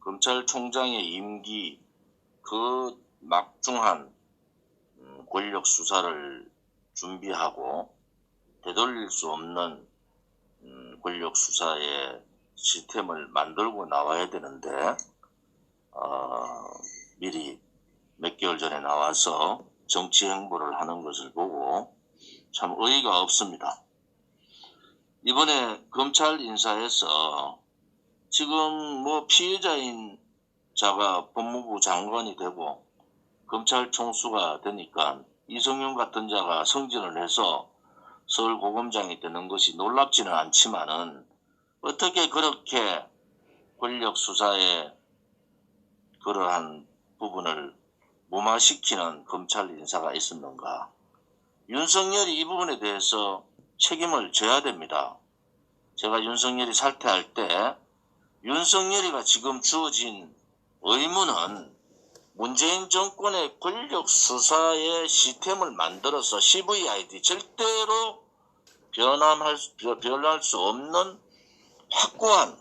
검찰총장의 임기 그 막중한 음, 권력 수사를 준비하고 되돌릴 수 없는 음, 권력 수사의 시스템을 만들고 나와야 되는데 어, 미리 몇 개월 전에 나와서 정치 행보를 하는 것을 보고 참 의의가 없습니다. 이번에 검찰 인사에서 지금 뭐 피해자인 자가 법무부 장관이 되고 검찰 총수가 되니까 이성윤 같은 자가 승진을 해서 서울고검장이 되는 것이 놀랍지는 않지만은 어떻게 그렇게 권력 수사에 그러한 부분을 무마시키는 검찰 인사가 있었는가? 윤석열이 이 부분에 대해서 책임을 져야 됩니다. 제가 윤석열이 살퇴할 때 윤석열이가 지금 주어진 의무는 문재인 정권의 권력 수사의 시스템을 만들어서 CVID 절대로 변함할 수, 변- 변할 수 없는 확고한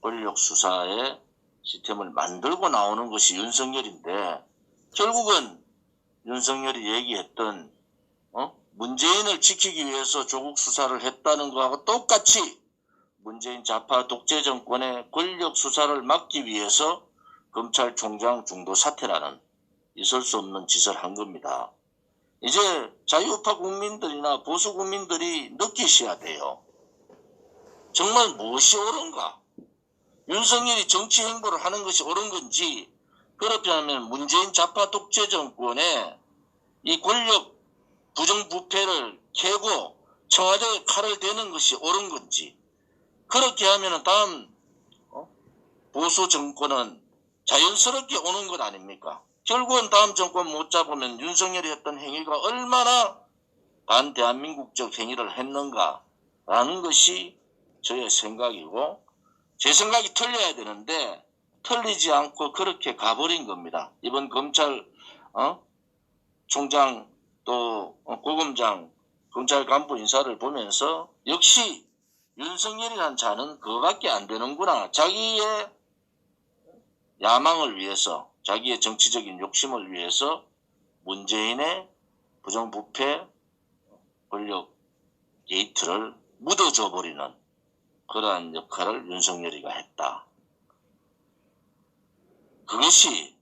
권력 수사의 시스템을 만들고 나오는 것이 윤석열인데 결국은 윤석열이 얘기했던 어? 문재인을 지키기 위해서 조국 수사를 했다는 거하고 똑같이 문재인 좌파 독재 정권의 권력 수사를 막기 위해서 검찰총장 중도 사퇴라는 있을 수 없는 짓을 한 겁니다. 이제 자유파 국민들이나 보수 국민들이 느끼셔야 돼요. 정말 무엇이 옳은가? 윤석열이 정치 행보를 하는 것이 옳은 건지 그렇다면 문재인 좌파 독재 정권의 이 권력 부정부패를 캐고 청와대에 칼을 대는 것이 옳은 건지 그렇게 하면 다음 어? 보수 정권은 자연스럽게 오는 것 아닙니까? 결국은 다음 정권 못 잡으면 윤석열이 했던 행위가 얼마나 반대한민국적 행위를 했는가라는 것이 저의 생각이고 제 생각이 틀려야 되는데 틀리지 않고 그렇게 가버린 겁니다. 이번 검찰 어? 총장 또 어, 고검장 검찰 간부 인사를 보면서 역시 윤석열이란 자는 그거밖에 안 되는구나. 자기의 야망을 위해서 자기의 정치적인 욕심을 위해서 문재인의 부정부패 권력 게이트를 묻어줘 버리는 그러한 역할을 윤석열이가 했다. 그것이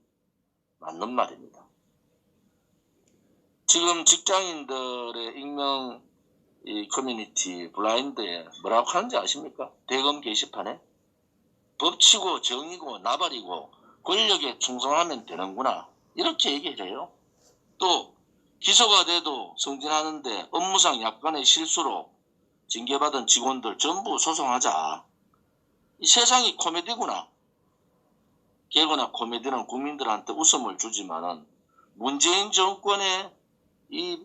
맞는 말입니다. 지금 직장인들의 익명 이 커뮤니티 블라인드에 뭐라고 하는지 아십니까? 대검 게시판에 법치고 정이고 나발이고 권력에 충성하면 되는구나 이렇게 얘기를 해요. 또 기소가 돼도 승진하는데 업무상 약간의 실수로 징계받은 직원들 전부 소송하자. 이 세상이 코미디구나. 개그나 코미디는 국민들한테 웃음을 주지만은 문재인 정권의 이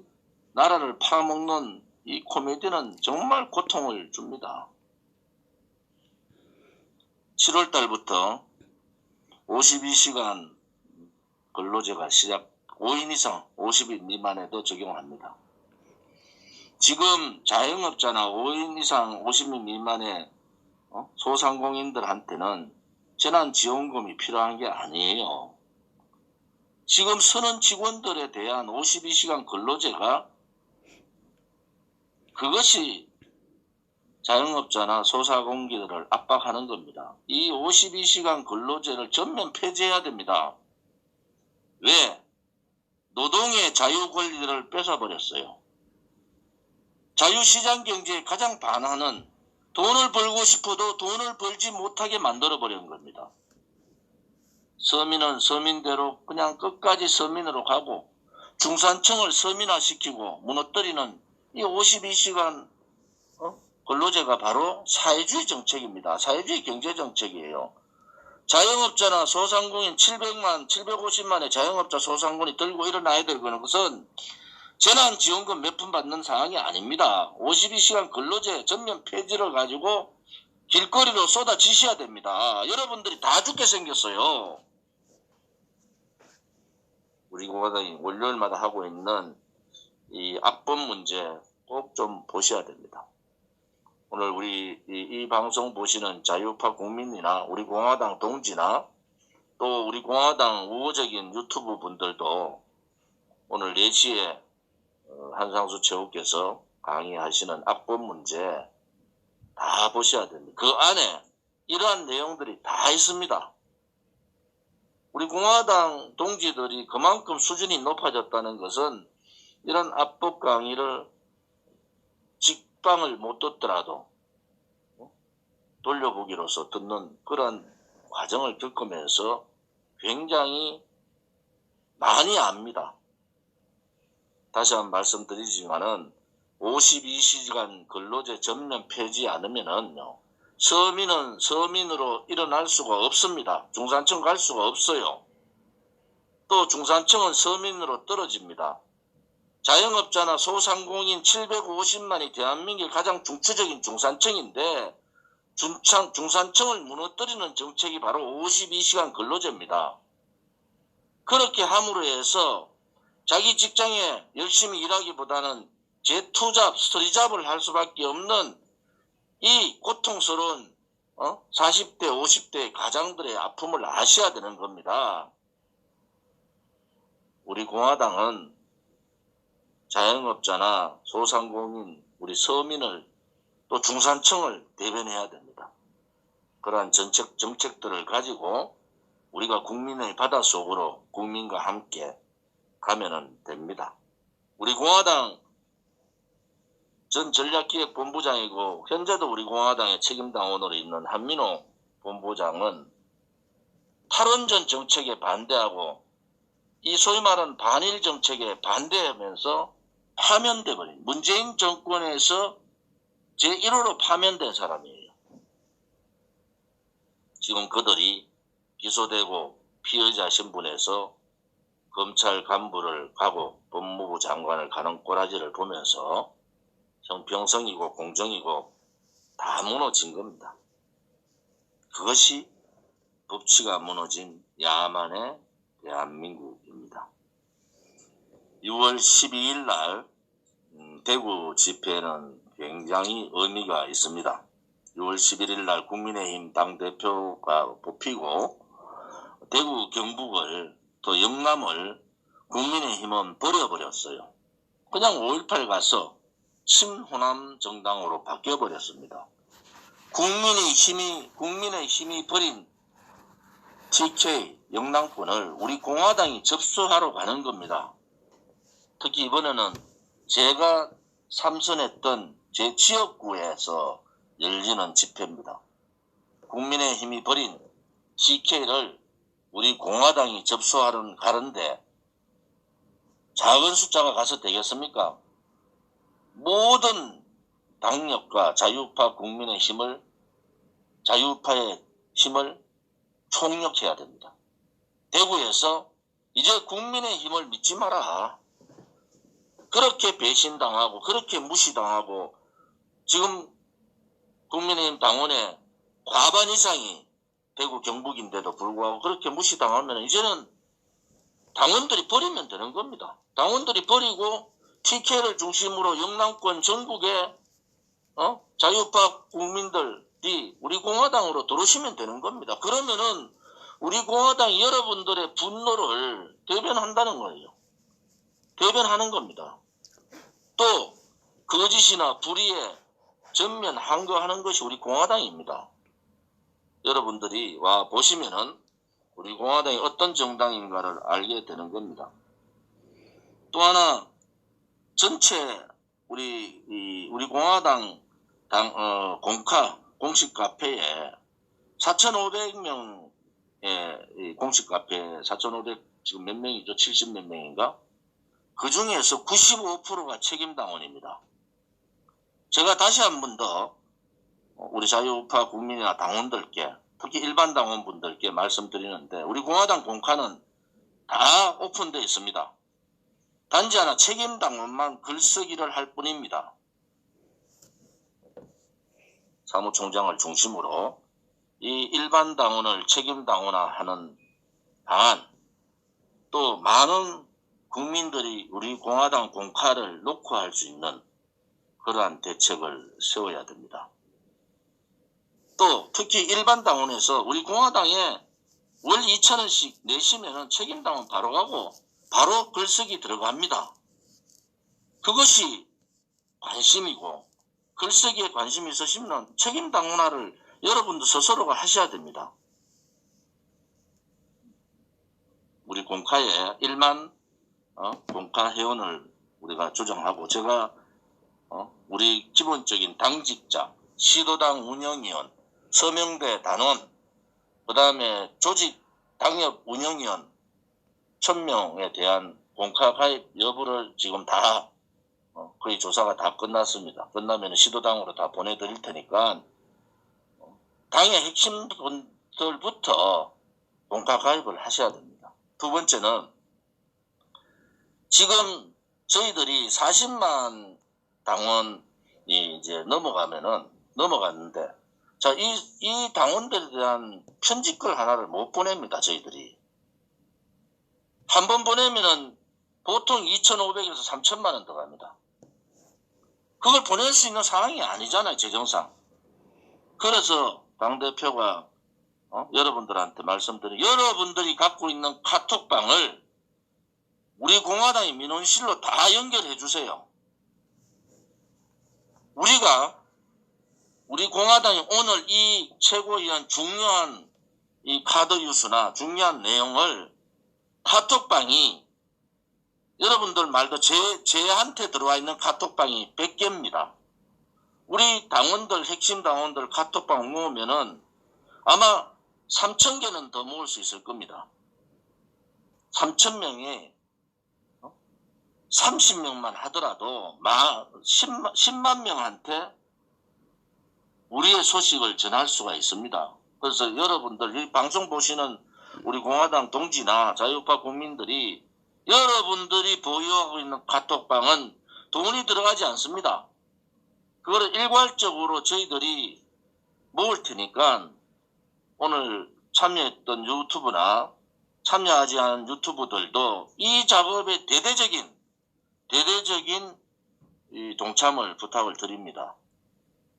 나라를 팔아먹는 이 코미디는 정말 고통을 줍니다. 7월 달부터 52시간 근로제가 시작 5인 이상 50인 미만에도 적용합니다. 지금 자영업자나 5인 이상 50인 미만의 어? 소상공인들한테는 재난지원금이 필요한 게 아니에요. 지금 서는 직원들에 대한 52시간 근로제가 그것이 자영업자나 소상공인들을 압박하는 겁니다. 이 52시간 근로제를 전면 폐지해야 됩니다. 왜? 노동의 자유 권리를 뺏어버렸어요. 자유시장 경제에 가장 반하는 돈을 벌고 싶어도 돈을 벌지 못하게 만들어버린 겁니다. 서민은 서민대로 그냥 끝까지 서민으로 가고 중산층을 서민화시키고 무너뜨리는 이 52시간 어? 근로제가 바로 사회주의 정책입니다. 사회주의 경제 정책이에요. 자영업자나 소상공인 700만, 750만의 자영업자 소상공인이 들고 일어나야 될 거는 것은 재난지원금 몇 푼 받는 상황이 아닙니다. 52시간 근로제 전면 폐지를 가지고 길거리로 쏟아지셔야 됩니다. 여러분들이 다 죽게 생겼어요. 우리 공화당이 월요일마다 하고 있는 이 압법 문제 꼭 좀 보셔야 됩니다. 오늘 우리 이, 이 방송 보시는 자유파 국민이나 우리 공화당 동지나 또 우리 공화당 우호적인 유튜브 분들도 오늘 4시에 어, 한상수 최후께서 강의하시는 악법 문제 다 보셔야 됩니다. 그 안에 이러한 내용들이 다 있습니다. 우리 공화당 동지들이 그만큼 수준이 높아졌다는 것은 이런 압법 강의를 직방을 못 듣더라도 어? 돌려보기로서 듣는 그런 과정을 겪으면서 굉장히 많이 압니다. 다시 한번 말씀드리지만은 52시간 근로제 전면 폐지 않으면은요. 서민은 서민으로 일어날 수가 없습니다. 중산층 갈 수가 없어요. 또 중산층은 서민으로 떨어집니다. 자영업자나 소상공인 750만이 대한민국의 가장 중추적인 중산층인데 중산, 중산층을 무너뜨리는 정책이 바로 52시간 근로제입니다. 그렇게 함으로 해서 자기 직장에 열심히 일하기보다는 재투잡, 스터디잡을 할 수밖에 없는 이 고통스러운 어? 40대, 50대 가장들의 아픔을 아셔야 되는 겁니다. 우리 공화당은 자영업자나 소상공인, 우리 서민을 또 중산층을 대변해야 됩니다. 그러한 정책, 정책들을 가지고 우리가 국민의 바닷속으로 국민과 함께 가면은 됩니다. 우리 공화당 전 전략기획본부장이고 현재도 우리 공화당의 책임당원으로 있는 한민호 본부장은 탈원전 정책에 반대하고 이 소위 말하는 반일 정책에 반대하면서 파면돼 버린 문재인 정권에서 제1호로 파면된 사람이에요. 지금 그들이 기소되고 피의자 신분에서 검찰 간부를 가고 법무부 장관을 가는 꼬라지를 보면서 형평성이고 공정이고 다 무너진 겁니다. 그것이 법치가 무너진 야만의 대한민국입니다. 6월 12일 날 음, 대구 집회는 굉장히 의미가 있습니다. 6월 11일 날 국민의힘 당대표가 뽑히고 대구 경북을 또 영남을 국민의힘은 버려버렸어요. 그냥 5.18 가서 친호남 정당으로 바뀌어버렸습니다. 국민의 힘이, 국민의 힘이 버린 TK 영남권을 우리 공화당이 접수하러 가는 겁니다. 특히 이번에는 제가 삼선했던 제 지역구에서 열리는 집회입니다. 국민의 힘이 버린 TK를 우리 공화당이 접수하러 가는데 작은 숫자가 가서 되겠습니까? 모든 당력과 자유파 국민의 힘을 자유파의 힘을 총력해야 됩니다. 대구에서 이제 국민의 힘을 믿지 마라. 그렇게 배신당하고 그렇게 무시당하고 지금 국민의힘 당원의 과반 이상이 대구 경북인데도 불구하고 그렇게 무시당하면 이제는 당원들이 버리면 되는 겁니다. 당원들이 버리고 TK를 중심으로 영남권 전국의 어? 자유파 국민들이 우리 공화당으로 들어오시면 되는 겁니다. 그러면은 우리 공화당 여러분들의 분노를 대변한다는 거예요. 대변하는 겁니다. 또 거짓이나 불의에 전면 항거하는 것이 우리 공화당입니다. 여러분들이 와 보시면은 우리 공화당이 어떤 정당인가를 알게 되는 겁니다. 또 하나 전체 우리 이, 우리 공화당 당 어, 공카 공식 카페에 4,500명의 공식 카페 4,500 지금 몇 명이죠? 70 몇 명인가? 그 중에서 95%가 책임 당원입니다. 제가 다시 한 번 더 우리 자유우파 국민이나 당원들께 특히 일반 당원분들께 말씀드리는데 우리 공화당 공카는 다 오픈되어 있습니다. 단지 하나 책임 당원만 글쓰기를 할 뿐입니다. 사무총장을 중심으로 이 일반 당원을 책임 당원화하는 방안 또 많은 국민들이 우리 공화당 공카를 놓고 할 수 있는 그러한 대책을 세워야 됩니다. 또 특히 일반 당원에서 우리 공화당에 월 2천원씩 내시면은 책임당원 바로 가고 바로 글쓰기 들어갑니다. 그것이 관심이고 글쓰기에 관심이 있으시면 책임당원화를 여러분도 스스로가 하셔야 됩니다. 우리 공카에 1만 어, 공카 회원을 우리가 조정하고 제가 어, 우리 기본적인 당직자, 시도당 운영위원, 서명대 단원, 그 다음에 조직 당협 운영위원 1000명에 대한 공카 가입 여부를 지금 다 어, 거의 조사가 다 끝났습니다. 끝나면 시도당으로 다 보내드릴 테니까 어, 당의 핵심 분들부터 공카 가입을 하셔야 됩니다. 두 번째는 지금 저희들이 40만 당원이 이제 넘어가면은 넘어갔는데 자, 이, 이 당원들에 대한 편집글 하나를 못 보냅니다, 저희들이. 한 번 보내면은 보통 2,500에서 3천만 원 들어갑니다. 그걸 보낼 수 있는 상황이 아니잖아요, 재정상. 그래서 당대표가 어? 여러분들한테 말씀드린 여러분들이 갖고 있는 카톡방을 우리 공화당의 민원실로 다 연결해 주세요. 우리가 우리 공화당이 오늘 이 최고위원 중요한 이 카드 유수나 중요한 내용을 카톡방이 여러분들 말도 제, 제한테 들어와 있는 카톡방이 100개입니다. 우리 당원들, 핵심 당원들 카톡방 모으면은 아마 3,000개는 더 모을 수 있을 겁니다. 3,000명에 30명만 하더라도 마, 10만, 10만 명한테 우리의 소식을 전할 수가 있습니다. 그래서 여러분들 이 방송 보시는 우리 공화당 동지나 자유파 국민들이 여러분들이 보유하고 있는 카톡방은 돈이 들어가지 않습니다. 그거를 일괄적으로 저희들이 모을 테니까 오늘 참여했던 유튜브나 참여하지 않은 유튜브들도 이 작업에 대대적인 대대적인 이 동참을 부탁을 드립니다.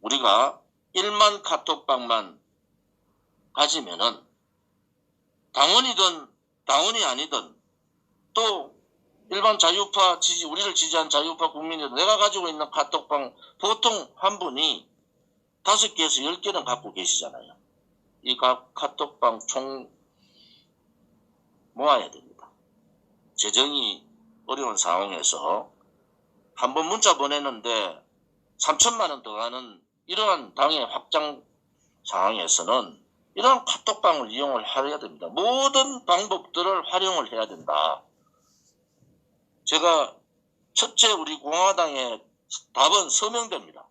우리가 1만 카톡방만 가지면은 당원이든 당원이 아니든 또 일반 자유파 지지 우리를 지지한 자유파 국민이든 내가 가지고 있는 카톡방 보통 한 분이 다섯 개에서 열 개는 갖고 계시잖아요. 이 각 카톡방 총 모아야 됩니다. 재정이 어려운 상황에서 한 번 문자 보냈는데 3천만 원 들어가는 이러한 당의 확장 상황에서는 이런 카톡방을 이용을 해야 됩니다. 모든 방법들을 활용을 해야 된다. 제가 첫째 우리 공화당의 답은 서명대입니다.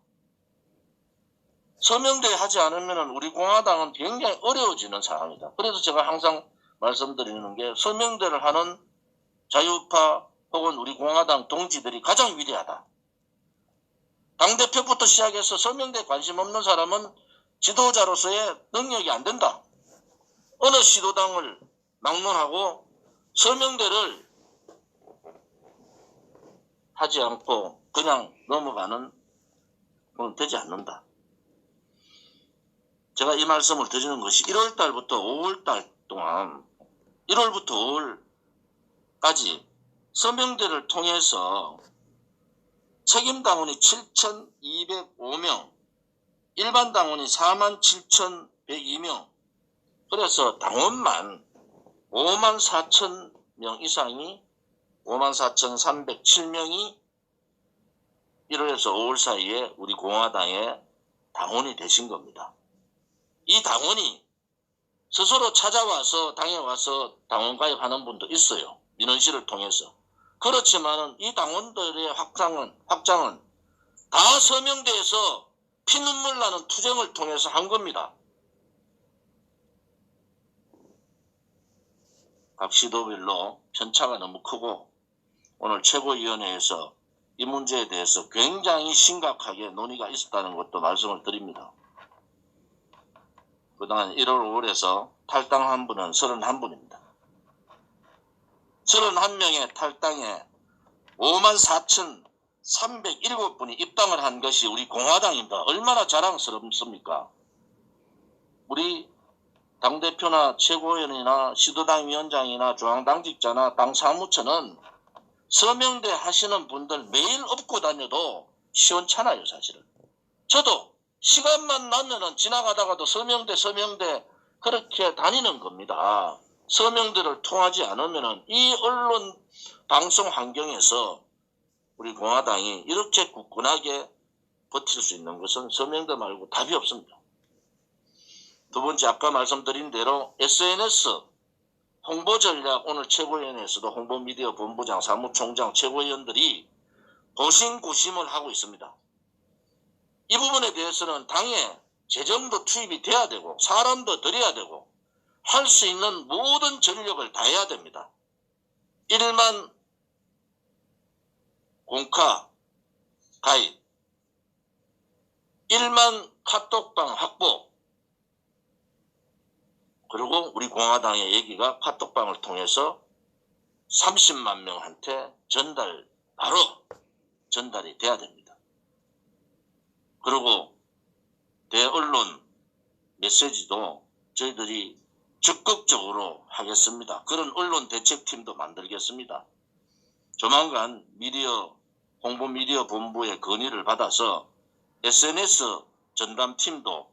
서명대 하지 않으면 우리 공화당은 굉장히 어려워지는 상황이다. 그래서 제가 항상 말씀드리는 게 서명대를 하는 자유파 혹은 우리 공화당 동지들이 가장 위대하다. 당대표부터 시작해서 서명대 관심 없는 사람은 지도자로서의 능력이 안 된다. 어느 시도당을 막론하고 서명대를 하지 않고 그냥 넘어가는 건 되지 않는다. 제가 이 말씀을 드리는 것이 1월 달부터 5월 달 동안 1월부터 5월까지 서명대를 통해서 책임 당원이 7,205명, 일반 당원이 47,102명, 그래서 당원만 5만 4천 명 이상이 5만 4,307명이 1월에서 5월 사이에 우리 공화당의 당원이 되신 겁니다. 이 당원이 스스로 찾아와서 당에 와서 당원 가입하는 분도 있어요. 민원실을 통해서. 그렇지만은 이 당원들의 확장은 확장은 다 서명대에서 피눈물 나는 투쟁을 통해서 한 겁니다. 각 시도별로 편차가 너무 크고 오늘 최고위원회에서 이 문제에 대해서 굉장히 심각하게 논의가 있었다는 것도 말씀을 드립니다. 그동안 1월 5월에서 탈당한 분은 31분입니다. 31명의 탈당에 5만 4,307분이 입당을 한 것이 우리 공화당입니다. 얼마나 자랑스럽습니까? 우리 당대표나 최고위원이나 시도당 위원장이나 중앙당직자나 당 사무처는 서명대 하시는 분들 매일 업고 다녀도 시원찮아요, 사실은. 저도 시간만 나면은 지나가다가도 서명대, 서명대 그렇게 다니는 겁니다. 서명대를 통하지 않으면은 이 언론 방송 환경에서 우리 공화당이 이렇게 굳건하게 버틸 수 있는 것은 서명대 말고 답이 없습니다. 두 번째 아까 말씀드린 대로 SNS 홍보 전략 오늘 최고위원회에서도 홍보미디어 본부장 사무총장 최고위원들이 고심고심을 하고 있습니다. 이 부분에 대해서는 당에 재정도 투입이 돼야 되고 사람도 들여야 되고 할 수 있는 모든 전력을 다해야 됩니다. 1만 공카 가입 1만 카톡방 확보 그리고 우리 공화당의 얘기가 카톡방을 통해서 30만 명한테 전달 바로 전달이 돼야 됩니다. 그리고 대언론 메시지도 저희들이 적극적으로 하겠습니다. 그런 언론 대책팀도 만들겠습니다. 조만간 미디어 홍보 미디어 본부의 건의를 받아서 SNS 전담팀도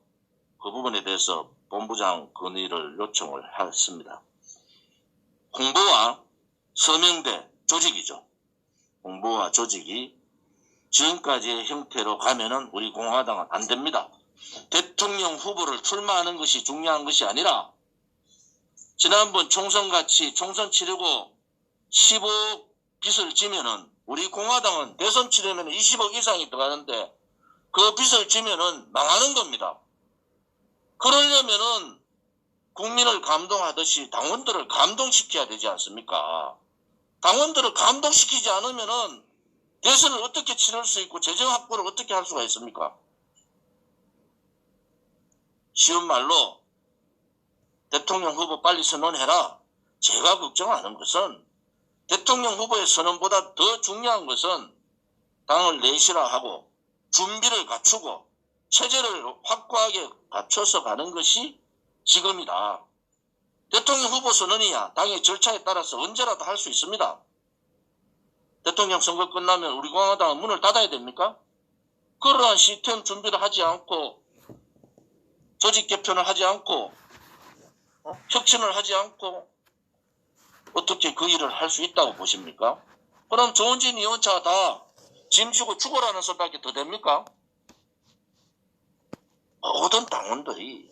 그 부분에 대해서 본부장 건의를 요청을 했습니다. 홍보와 서명대 조직이죠. 홍보와 조직이 지금까지의 형태로 가면은 우리 공화당은 안 됩니다. 대통령 후보를 출마하는 것이 중요한 것이 아니라 지난번 총선 같이 총선 치르고 15억 빚을 지면은 우리 공화당은 대선 치르면 20억 이상이 들어가는데 그 빚을 지면은 망하는 겁니다. 그러려면은 국민을 감동하듯이 당원들을 감동시켜야 되지 않습니까? 당원들을 감동시키지 않으면은 대선을 어떻게 치를 수 있고 재정 확보를 어떻게 할 수가 있습니까? 쉬운 말로 대통령 후보 빨리 선언해라. 제가 걱정하는 것은 대통령 후보의 선언보다 더 중요한 것은 당을 내실화 하고 준비를 갖추고 체제를 확고하게 갖춰서 가는 것이 지금이다. 대통령 후보 선언이야 당의 절차에 따라서 언제라도 할 수 있습니다. 대통령 선거 끝나면 우리 공화당은 문을 닫아야 됩니까? 그러한 시스템 준비를 하지 않고 조직 개편을 하지 않고 어? 혁신을 하지 않고 어떻게 그 일을 할 수 있다고 보십니까? 그럼 조은진 의원차 다 짐지고 죽어라는 소리밖에 더 됩니까? 모든 당원들이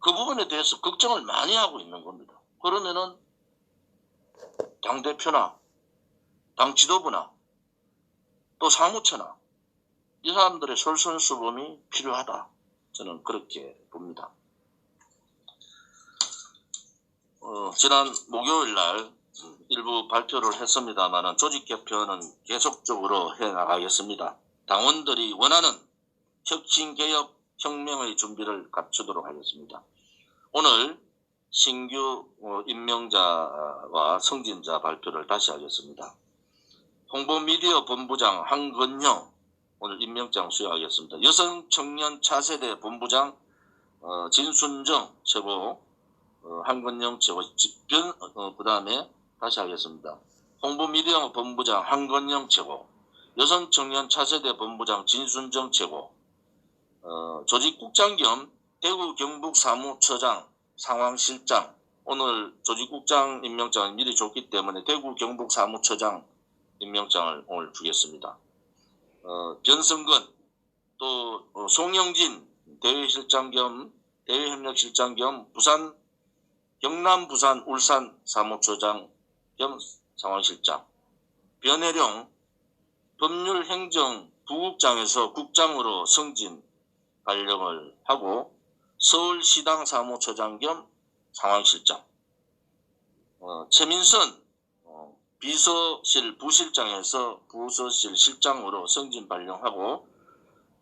그 부분에 대해서 걱정을 많이 하고 있는 겁니다. 그러면은 당대표나 당 지도부나 또 사무처나 이 사람들의 솔선수범이 필요하다. 저는 그렇게 봅니다. 어, 지난 목요일 날 일부 발표를 했습니다만 조직 개편은 계속적으로 해 나가겠습니다. 당원들이 원하는 혁신 개혁 혁명의 준비를 갖추도록 하겠습니다. 오늘 신규 어, 임명자와 승진자 발표를 다시 하겠습니다. 홍보미디어 본부장 한건영 오늘 임명장 수여하겠습니다. 여성 청년 차세대 본부장 어, 진순정 최고 어, 한건영 최고 집변 어, 그 다음에 다시 하겠습니다. 홍보미디어 본부장 한건영 최고 여성 청년 차세대 본부장 진순정 최고 어, 조직국장 겸 대구 경북 사무처장 상황실장 오늘 조직국장 임명장을 미리 줬기 때문에 대구 경북 사무처장 임명장을 오늘 주겠습니다. 어, 변성근 또 어, 송영진 대외실장 겸 대외협력실장 겸 부산 경남 부산 울산 사무처장 겸 상황실장 변혜령 법률행정 부국장에서 국장으로 승진 발령을 하고 서울시당 사무처장 겸 상황실장 어, 최민선 어, 비서실 부실장에서 부서실 실장으로 승진 발령하고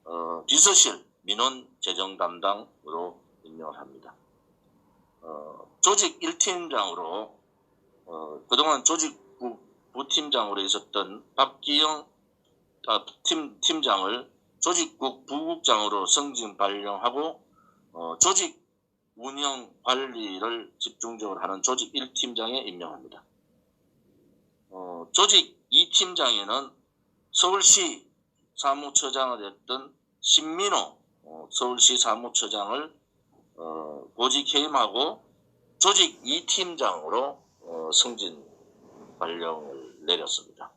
어, 비서실 민원 재정 담당으로 임명을 합니다. 어, 조직 1팀장으로 어, 그동안 조직 부 부팀장으로 있었던 박기영 아, 팀, 팀장을 조직국 부국장으로 승진 발령하고 어, 조직 운영 관리를 집중적으로 하는 조직 1팀장에 임명합니다. 어, 조직 2팀장에는 서울시 사무처장을 했던 신민호 어, 서울시 사무처장을 어, 보직 해임하고 조직 2팀장으로 어, 승진 발령을 내렸습니다.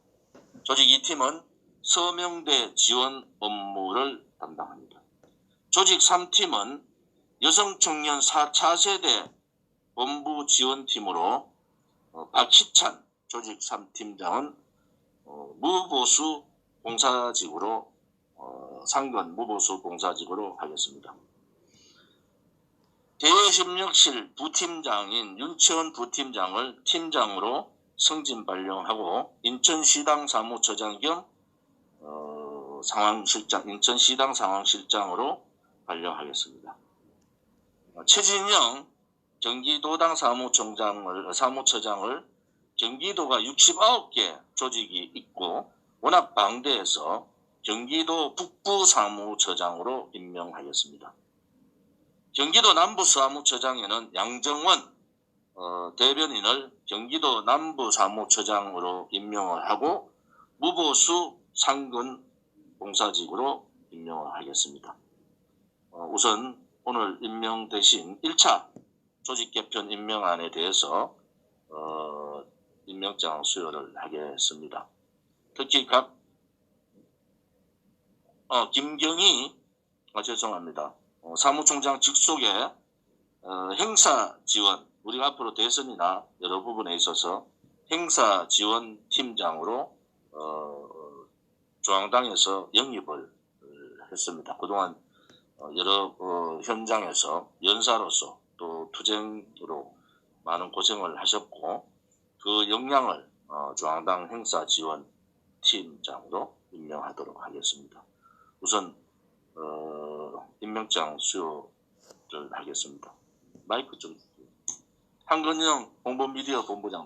조직 2팀은 서명대 지원 업무를 담당합니다. 조직 3팀은 여성 청년 4차 세대 본부 지원팀으로 어, 박희찬 조직 3팀장은 어, 무보수 봉사직으로 어, 상근 무보수 봉사직으로 하겠습니다. 대외협력실 부팀장인 윤채원 부팀장을 팀장으로 승진 발령하고 인천시당 사무처장 겸 어, 상황실장 인천시당 상황실장으로 발령하겠습니다. 어, 최진영 경기도당 사무총장을 사무처장을 경기도가 69개 조직이 있고 워낙 방대해서 경기도 북부 사무처장으로 임명하겠습니다. 경기도 남부 사무처장에는 양정원 어, 대변인을 경기도 남부 사무처장으로 임명을 하고 무보수 상근 봉사직으로 임명을 하겠습니다. 어, 우선 오늘 임명되신 1차 조직 개편 임명안에 대해서 어, 임명장 수여를 하겠습니다. 특히 각 어, 김경희 아, 죄송합니다. 어, 사무총장 직속의 어, 행사 지원 우리가 앞으로 대선이나 여러 부분에 있어서 행사 지원 팀장으로 어, 중앙당에서 영입을 했습니다. 그동안 어, 여러 어, 현장에서 연사로서 또 투쟁으로 많은 고생을 하셨고 그 역량을 어, 중앙당 행사 지원 팀장으로 임명하도록 하겠습니다. 우선 어, 임명장 수여를 하겠습니다. 마이크 좀 주세요. 한근영 홍보미디어 본부장